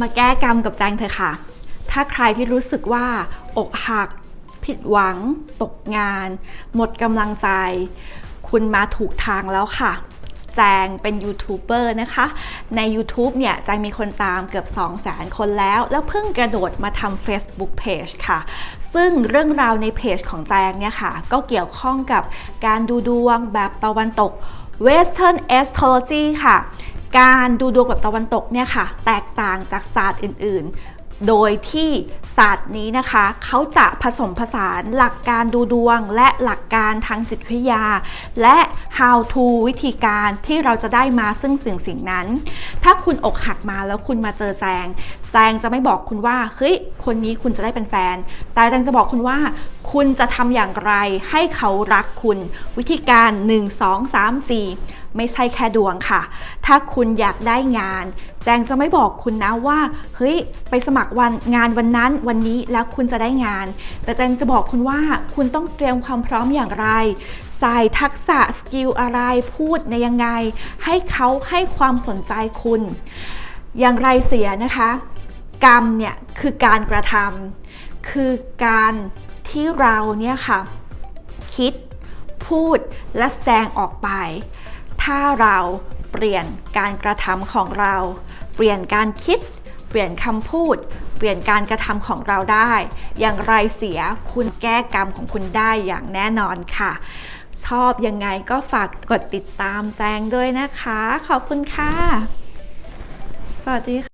มาแก้กรรมกับแจงเถอค่ะ ถ้าใครที่รู้สึกว่า อกหัก ผิดหวัง ตกงาน หมดกำลังใจ คุณมาถูกทางแล้วค่ะ แจงเป็นยูทูบเบอร์นะคะ ใน YouTube เนี่ยแจงมีคนตามเกือบ 2 0 0 0 0 0 คนแล้ว แล้วเพิ่งกระโดดมาทำ Facebook Page ค่ะ ซึ่งเรื่องราวในเพจของแจงเนี่ยค่ะ ก็เกี่ยวข้องกับการดูดวงแบบตะวันตก Western Astrology ค่ะ การดูดวงแบบตะวันตกเนี่ยค่ะ แตกต่างจากศาสตร์อื่น ๆ โดยที่ศาสตร์นี้นะคะ เขาจะผสมผสานหลักการดูดวง และหลักการทางจิตวิทยา และ how to วิธีการที่เราจะได้มาซึ่งสิ่งสิ่งนั้น ถ้าคุณอกหักมาแล้วคุณมาเจอแจง แจงจะไม่บอกคุณว่าเฮ้ยคนนี้คุณจะได้เป็นแฟน แต่แจงจะบอกคุณว่าคุณจะทำอย่างไรให้เขารักคุณ วิธีการ 1 2 3 4 ไม่ใช่แค่ดวงค่ะ ถ้าคุณอยากได้งาน แจงจะไม่บอกคุณนะว่า เฮ้ย ไปสมัครวันงานวันนั้นวันนี้แล้วคุณจะได้งาน แต่แจงจะบอกคุณว่าคุณต้องเตรียมความพร้อมอย่างไรใส่ทักษะสกิลอะไรพูดในยังไง ให้เขาให้ความสนใจคุณ อย่างไรเสียนะคะ กรรมเนี่ยคือการกระทำคือการ ที่เราเนี่ยค่ะ คิด พูดและแสดงออกไป ถ้าเราเปลี่ยนการกระทำของเรา เปลี่ยนการคิด เปลี่ยนคำพูด เปลี่ยนการกระทำของเราได้ อย่างไรเสียคุณแก้กรรมของคุณได้อย่างแน่นอนค่ะ ชอบยังไงก็ฝากกดติดตามแจ้งด้วยนะคะ ขอบคุณค่ะ สวัสดีค่ะ